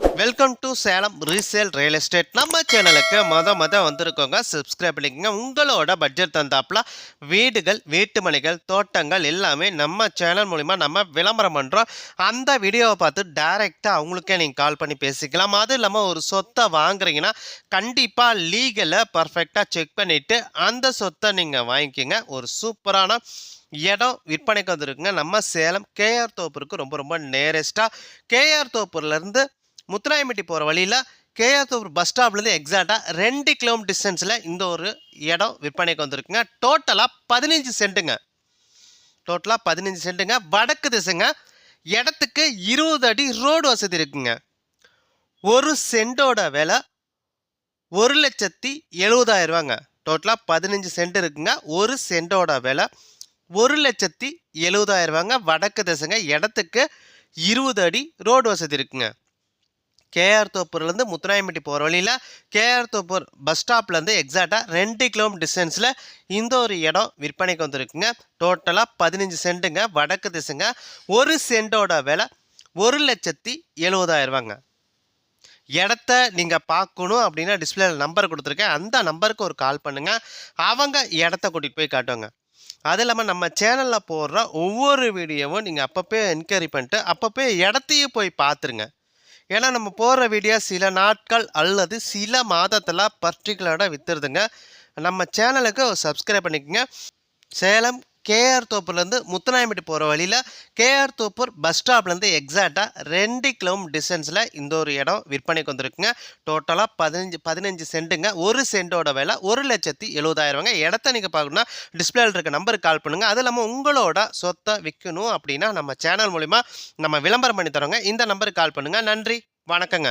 Welcome to Salem resale real estate நம்ம சேனலுக்கு மொத மொத வந்திருக்கோங்க. சப்ஸ்கிரைப் பண்ணிக்கோங்க. உங்களோட பட்ஜெட் தந்தாப்புல வீடுகள் வீட்டுமனைகள் தோட்டங்கள் எல்லாமே நம்ம சேனல் மூலிமா நம்ம விளம்பரம் பண்ணுறோம் அந்த வீடியோவை பார்த்து டைரெக்டாக அவங்களுக்கே நீங்கள் கால் பண்ணி பேசிக்கலாம். அதுவும் இல்லாமல் ஒரு சொத்தை வாங்குறீங்கன்னா கண்டிப்பாக லீகலை பர்ஃபெக்டாக செக் பண்ணிவிட்டு அந்த சொத்தை நீங்கள் வாங்கிக்கோங்க. ஒரு சூப்பரான இடம் விற்பனைக்கு வந்திருக்குங்க. நம்ம சேலம் கேஆர் தோப்பூருக்கு ரொம்ப ரொம்ப நேரஸ்ட்டாக கேஆர் தோப்பூர்லேருந்து முத்துராயம்பட்டி போகிற வழியில் கேஆர் பஸ் ஸ்டாப்லேருந்து எக்ஸாக்டாக ரெண்டு கிலோமீட்டர் டிஸ்டன்ஸில் இந்த ஒரு இடம் விற்பனைக்கு வந்திருக்குங்க. டோட்டலாக பதினஞ்சு சென்ட்டுங்க டோட்டலாக பதினஞ்சு சென்ட்டுங்க வடக்கு திசைங்க. இடத்துக்கு இருபது அடி ரோடு வசதி இருக்குங்க. ஒரு சென்டோட விலை ஒரு லட்சத்தி எழுபதாயிரம் ரூபாங்க. டோட்டலாக பதினஞ்சு சென்ட் இருக்குங்க. ஒரு சென்டோட விலை ஒரு லட்சத்தி எழுபதாயிரம் ரூபாங்க. வடக்கு திசைங்க. இடத்துக்கு இருபது அடி ரோடு வசதி இருக்குங்க. கேஆர் தோப்பூர்லேருந்து முத்துராயம்பட்டி போகிற வழியில் கேஆர் தோப்பூர் பஸ் ஸ்டாப்லேருந்து எக்ஸாக்டாக ரெண்டு கிலோமீட்டர் டிஸ்டன்ஸில் இந்த ஒரு இடம் விற்பனைக்கு வந்திருக்குங்க. டோட்டலாக பதினஞ்சு சென்ட்டுங்க. வடக்கு திசைங்க. ஒரு சென்ட்டோட விலை ஒரு லட்சத்தி எழுபதாயிரரூவாங்க இடத்த நீங்கள் பார்க்கணும் அப்படின்னா டிஸ்பிளேல நம்பர் கொடுத்துருக்கேன். அந்த நம்பருக்கு ஒரு கால் பண்ணுங்கள் அவங்க இடத்த கூட்டிகிட்டு போய் காட்டுவாங்க. அது இல்லாமல் நம்ம சேனலில் போடுற ஒவ்வொரு வீடியோவும் நீங்கள் அப்பப்போ என்கொயரி பண்ணிட்டு அப்பப்போ இடத்தையும் போய் பார்த்துருங்க. ஏன்னா நம்ம போடுற வீடியோ சில நாட்கள் அல்லது சில மாதத்தில் பர்டிகுலராக விற்றுருதுங்க நம்ம சேனலுக்கு சப்ஸ்கிரைப் பண்ணிக்கோங்க. சேலம் கேஆர் தோப்பூர்லேருந்து முத்துநாயம்பட்டி போகிற வழியில் கேஆர் தோப்பூர் பஸ் ஸ்டாப்லேருந்து எக்ஸாக்டாக ரெண்டு கிலோமீட்டர் டிஸ்டன்ஸில் இந்த ஒரு இடம் விற்பனைக்கு வந்திருக்குங்க. டோட்டலாக பதினஞ்சு பதினஞ்சு சென்ட்டுங்க. ஒரு சென்ட்டோட விலை ஒரு லட்சத்தி எழுபதாயிரவங்க இடத்த நீங்கள் பார்க்கணுன்னா டிஸ்பிளேல இருக்க நம்பருக்கு கால் பண்ணுங்கள் அது இல்லாமல் உங்களோட சொத்தை விற்கணும் அப்படின்னா நம்ம சேனல் மூலிமா நம்ம விளம்பரம் பண்ணி தரோங்க. இந்த நம்பருக்கு கால் பண்ணுங்கள் நன்றி. வணக்கங்க.